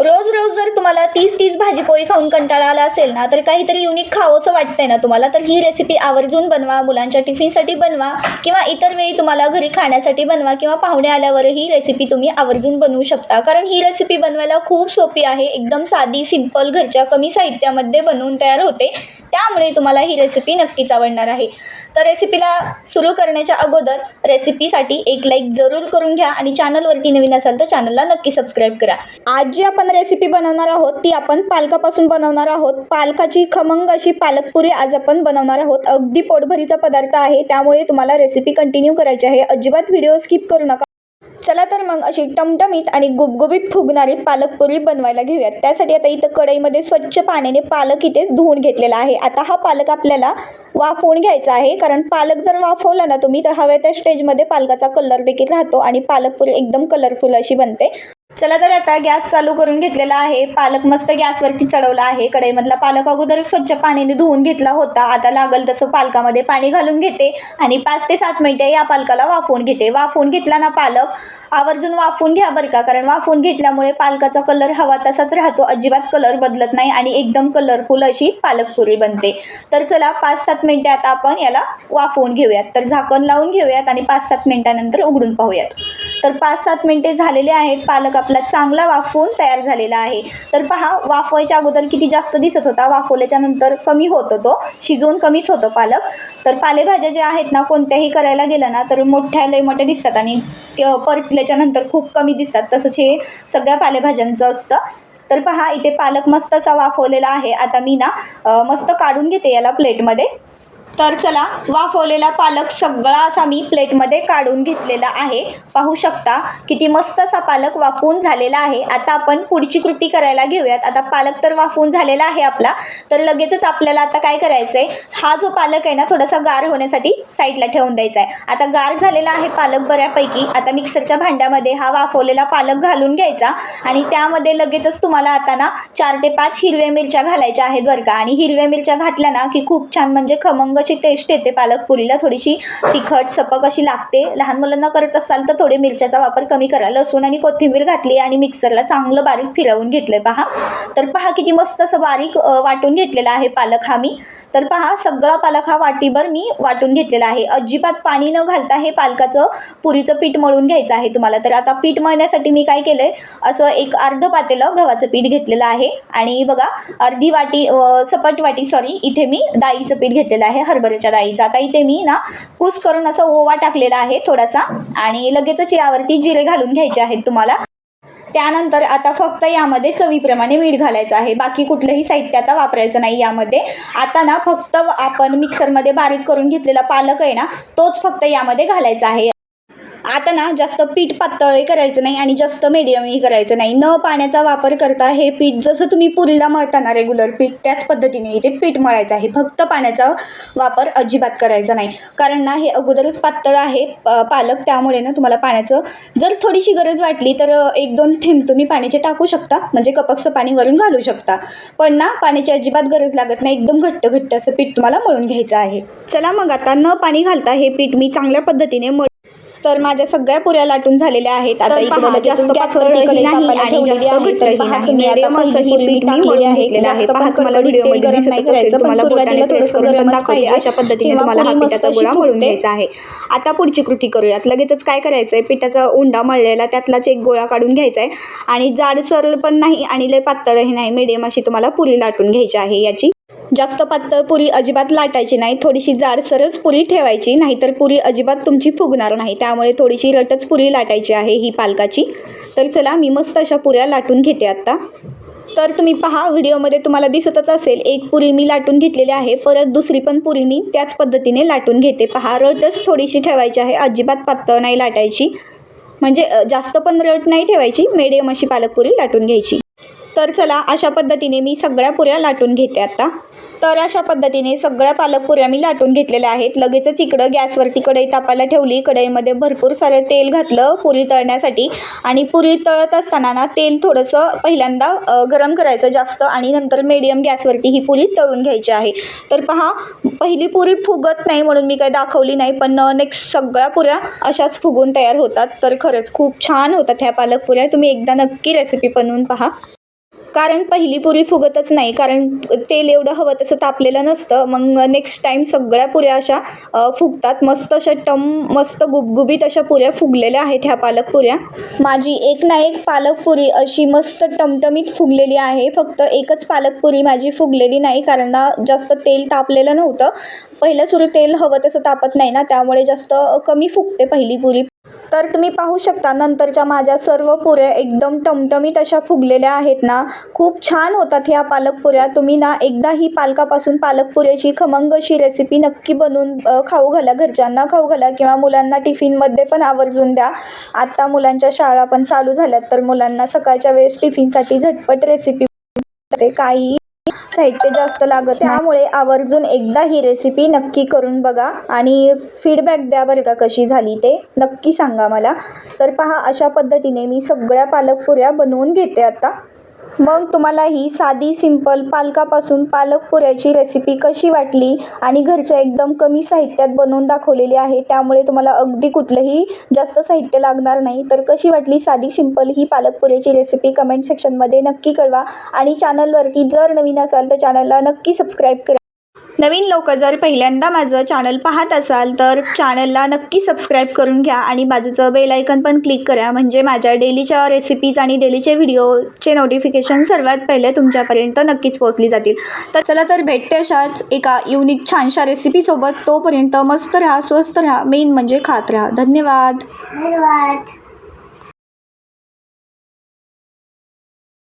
रोज रोज जर तुम्हाला तीस तीस भाजी पोळी खाऊन कंटाळा आला असेल ना तर काहीतरी युनिक खावंसं वाटतंय ना तुम्हाला. तर ही रेसिपी आवर्जून बनवा मुलांच्या टिफिनसाठी बनवा किंवा इतर वेळी तुम्हाला घरी खाण्यासाठी बनवा किंवा पाहुणे आल्यावर ही रेसिपी तुम्ही आवर्जून बनवू शकता. कारण ही रेसिपी बनवायला खूप सोपी आहे. एकदम साधी सिंपल घरच्या कमी साहित्यामध्ये बनवून तयार होते. त्यामुळे तुम्हाला ही रेसिपी नक्कीच आवडणार आहे. तर रेसिपीला सुरू करण्याच्या अगोदर रेसिपीसाठी एक लाईक जरूर करून घ्या आणि चॅनलवरती नवीन असाल तर चॅनलला नक्की सबस्क्राईब करा. आज जी आपण रेसिपी बनवणार आहोत ती आपण पालकापासून बनवणार आहोत. पालकाची खमंग अशी पालकपुरी आज आपण बनवणार आहोत. अगदी पोटभरीचा पदार्थ आहे त्यामुळे तुम्हाला रेसिपी कंटिन्यू करायची आहे. अजिबात व्हिडिओ स्किप करू नका. चला तर मग अशी टमटमीत आणि गुबगुबीत फुगणारी पालकपुरी बनवायला घेऊयात. त्यासाठी आता इथं कढईमध्ये स्वच्छ पाण्याने पालक इथे धुवून घेतलेला आहे. आता हा पालक आपल्याला वाफवून घ्यायचा आहे. कारण पालक जर वाफवला ना तुम्ही तर हव्या त्या स्टेजमध्ये पालकाचा कलर देखील राहतो आणि पालकपुरी एकदम कलरफुल अशी बनते. चला तर आता गॅस चालू करून घेतलेला आहे. पालक मस्त गॅसवरती चढवला आहे. कढईमधला पालक अगोदर स्वच्छ पाण्याने धुवून घेतला होता. आता लागल तसं पालकामध्ये पाणी घालून घेते आणि पाच ते सात मिनिटे या पालकाला वाफवून घेते. वाफवून घेतला ना पालक आवर्जून वाफवून घ्या बरं का. कारण वाफवून घेतल्यामुळे पालकाचा कलर हवा तसाच राहतो. अजिबात कलर बदलत नाही आणि एकदम कलरफुल अशी पालकपुरी बनते. तर चला पाच सात मिनिटे आता आपण याला वाफवून घेऊयात. तर झाकण लावून घेऊयात आणि पाच सात मिनिटानंतर उघडून पाहूयात. तर पाच सात मिनिटे झालेले आहेत. पालक आपला चांगला वाफवून तयार झालेला आहे. तर पहा वाफवायच्या अगोदर किती जास्त दिसत होता. वाफवल्याच्या नंतर कमी होतो तो शिजवून कमीच होतो पालक. तर पालेभाज्या ज्या आहेत ना कोणत्याही करायला गेलं ना तर मोठ्या लय मोठ्या दिसतात आणि क- परतल्याच्या नंतर खूप कमी दिसतात. तसंच हे सगळ्या पालेभाज्यांचं असतं. तर पहा इथे पालक मस्त असा वाफवलेला आहे. आता मी ना मस्त काढून घेते याला प्लेटमध्ये. तर चला वाफवलेला पालक सगळा असा मी प्लेटमध्ये काढून घेतलेला आहे. पाहू शकता किती मस्त असा पालक वाफवून झालेला आहे. आता आपण पुढची कृती करायला घेऊयात. आता पालक तर वाफवून झालेला आहे आपला. तर लगेचच आपल्याला आता काय करायचं आहे हा जो पालक आहे ना थोडासा गार होण्यासाठी साईडला ठेवून द्यायचा आहे आता गार झालेला आहे पालक बऱ्यापैकी. आता मिक्सरच्या भांड्यामध्ये हा वाफवलेला पालक घालून घ्यायचा. आणि त्यामध्ये लगेचच तुम्हाला आता ना चार ते पाच हिरव्या मिरच्या घालायच्या आहेत बरं का. आणि हिरव्या मिरच्या घातल्या ना की खूप छान म्हणजे खमंग अशी टेस्ट येते. पालक पुरीला थोडीशी तिखट सपक अशी लागते. लहान मुलांना करत असाल तर थोडे मिरच्याचा वापर कमी करा. लसूण आणि कोथिंबीर घातली आणि मिक्सरला चांगलं बारीक फिरवून घेतलं पहा. तर पहा किती मस्त असं बारीक वाटून घेतलेला आहे पालक हा मी. तर पहा सगळा पालक हा वाटीभर मी वाटून घेतलेला आहे. अजिबात पाणी न घालता हे पालकाचं पुरीचं पीठ मळून घ्यायचं आहे तुम्हाला. तर आता पीठ मळण्यासाठी मी काय केलं आहे असं एक अर्ध पातेलं गव्हाचं पीठ घेतलेलं आहे. आणि बघा अर्धी वाटी सपट वाटी सॉरी इथे मी डाळीचं पीठ घेतलेलं आहे. हर हरभऱ्याच्या डाळीचा. आता इथे मी ना कुस करून असा ओवा टाकलेला आहे थोडासा आणि लगेचच यावरती जिरे घालून घ्यायचे आहेत तुम्हाला. त्यानंतर आता फक्त यामध्ये चवीप्रमाणे मीठ घालायचं आहे. बाकी कुठलंही साहित्य आता वापरायचं नाही यामध्ये. आता ना फक्त आपण मिक्सरमध्ये बारीक करून घेतलेला पालक आहे ना तोच फक्त यामध्ये घालायचा आहे. आता ना जास्त पीठ पातळही करायचं नाही आणि जास्त मिडियमही करायचं नाही. न पाण्याचा वापर करता हे पीठ जसं तुम्ही पुरीला मळताना रेग्युलर पीठ त्याच पद्धतीने इथे पीठ मळायचं आहे. फक्त पाण्याचा वापर अजिबात करायचा नाही. कारण ना हे अगोदरच पातळ आहे प- पालक त्यामुळे ना तुम्हाला पाण्याचं जर थोडीशी गरज वाटली तर एक दोन थेंब तुम्ही पाण्याचे टाकू शकता. म्हणजे कपकचं पाणी वरून घालू शकता. पण ना पाण्याची अजिबात गरज लागत नाही. एकदम घट्ट घट्ट असं पीठ तुम्हाला मळून घ्यायचं आहे. चला मग आता न पाणी घालता हे पीठ मी चांगल्या पद्धतीने मळ तर माझ्या सगळ्या पुऱ्या लाटून झालेल्या आहेत आता इकडं जास्त पातळही नाही आणि जास्त. घट्टही नाही. आता पीठ मी मळून घेतलेलं आहे. पहा, तुम्हाला व्हिडिओमध्ये दिसतच असेल, तुम्हाला बोटाने थोडंसं करून. अशा पद्धतीने तुम्हाला हा पिठाचा गोळा मळून. घ्यायचा आहे आता पुढची कृती करूयात लगेचच काय करायचं आहे पिठाचा उंडा मळलेला त्यातलाच एक गोळा काढून घ्यायचा आहे आणि जाडसर पण नाही आणि लय पातळही नाही मिडियम अशी तुम्हाला पुरी लाटून घ्यायची आहे याची जास्त पातळ पुरी अजिबात लाटायची नाही थोडीशी जाडसरच पुरी ठेवायची नाहीतर पुरी अजिबात तुमची फुगणार नाही. त्यामुळे थोडीशी रटच पुरी लाटायची आहे ही पालकाची. तर चला मी मस्त अशा पुऱ्या लाटून घेते आत्ता तर तुम्ही पहा व्हिडिओमध्ये तुम्हाला दिसतच असेल एक पुरी मी लाटून घेतलेली आहे परत दुसरी पण पुरी मी त्याच पद्धतीने लाटून घेते. पहा रटच थोडीशी ठेवायची आहे अजिबात पातळ नाही लाटायची. म्हणजे जास्त पण रट नाही ठेवायची मिडियम अशी पालकपुरी लाटून घ्यायची. तर चला अशा पद्धतीने मी सगळ्या पुऱ्या लाटून घेते आता. तर अशा पद्धतीने सगळ्या पालकपुऱ्या मी लाटून घेतलेल्या आहेत. लगेचच इकडं गॅसवरती कढई तापायला ठेवली. कढईमध्ये भरपूर सारं तेल घातलं पुरी तळण्यासाठी. आणि पुरी तळत असताना ना तेल थोडंसं पहिल्यांदा गरम करायचं जास्त आणि नंतर मीडियम गॅसवरती ही पुरी तळून घ्यायची आहे. तर पहा पहिली पुरी फुगत नाही म्हणून मी काही दाखवली नाही पण नेक्स्ट सगळ्या पुऱ्या अशाच फुगून तयार होतात. तर खरंच खूप छान होतात ह्या पालकपुऱ्या तुम्ही एकदा नक्की रेसिपी बनवून पहा. कारण पहिली पुरी फुगतच नाही कारण तेल एवढं हवं तसं तापलेलं नसतं. मग नेक्स्ट टाईम सगळ्या पुऱ्या अशा फुगतात. मस्त अशा टम मस्त गुबगुबीत अशा पुऱ्या फुगलेल्या आहेत ह्या पालक पुऱ्या. माझी एक ना एक पालक पुरी अशी मस्त टमटमीत फुगलेली आहे. फक्त एकच पालक पुरी माझी फुगलेली नाही कारण ना जास्त तेल तापलेलं नव्हतं. पहिलं सुरू तेल हवं तसं तापत नाही ना त्यामुळे जास्त कमी फुगते पहिली पुरी. तर तुम्ही पाहू शकता नंतरच्या माझ्या सर्व पुऱ्या एकदम टमटमीत अशा फुगलेल्या आहेत ना. खूप छान होतात ह्या पालकपुऱ्या. तुम्ही ना एकदा ही पालकापासून पालक पुऱ्याची खमंग अशी रेसिपी नक्की बनवून खाऊ घाला. घरच्यांना खाऊ घाला किंवा मुलांना टिफिनमध्ये पण आवर्जून द्या. आत्ता मुलांच्या शाळा पण चालू झाल्यात तर मुलांना सकाळच्या वेळेस टिफिनसाठी झटपट रेसिपी काही साहित्य जास्त लागत त्यामुळे आवर्जून एकदा ही रेसिपी नक्की करून बघा आणि फीडबॅक द्या बरं का कशी झाली ते. नक्की सांगा मला. तर पहा अशा पद्धतीने मी सगळ्या पालकपुऱ्या बनवून घेते आता. मग तुम्हाला ही साधी सिंपल पालकापासून पालक पुऱ्याची रेसिपी कशी वाटली आणि घरच्या एकदम कमी साहित्यात बनवून दाखवलेली आहे त्यामुळे तुम्हाला अगदी कुठलंही जास्त साहित्य लागणार नाही. तर कशी वाटली साधी सिंपल ही पालक पुऱ्याची रेसिपी कमेंट सेक्शनमध्ये नक्की कळवा. आणि चॅनलवरती जर नवीन असाल तर चॅनलला नक्की सबस्क्राईब करा. नवीन लोक जर पहिल्यांदा माझं चॅनल पाहत असाल तर चॅनलला नक्की सबस्क्राईब करून घ्या आणि बाजूचं बेल आयकन पण क्लिक करा. म्हणजे माझ्या डेलीच्या रेसिपीज आणि डेलीचे व्हिडिओचे नोटिफिकेशन सर्वात पहिले तुमच्यापर्यंत नक्कीच पोहोचली जातील. तर चला तर भेटते अशाच एका युनिक छानशा रेसिपीसोबत तोपर्यंत मस्त राहा स्वस्त राहा मेन म्हणजे खात राहा. धन्यवाद. धन्यवाद.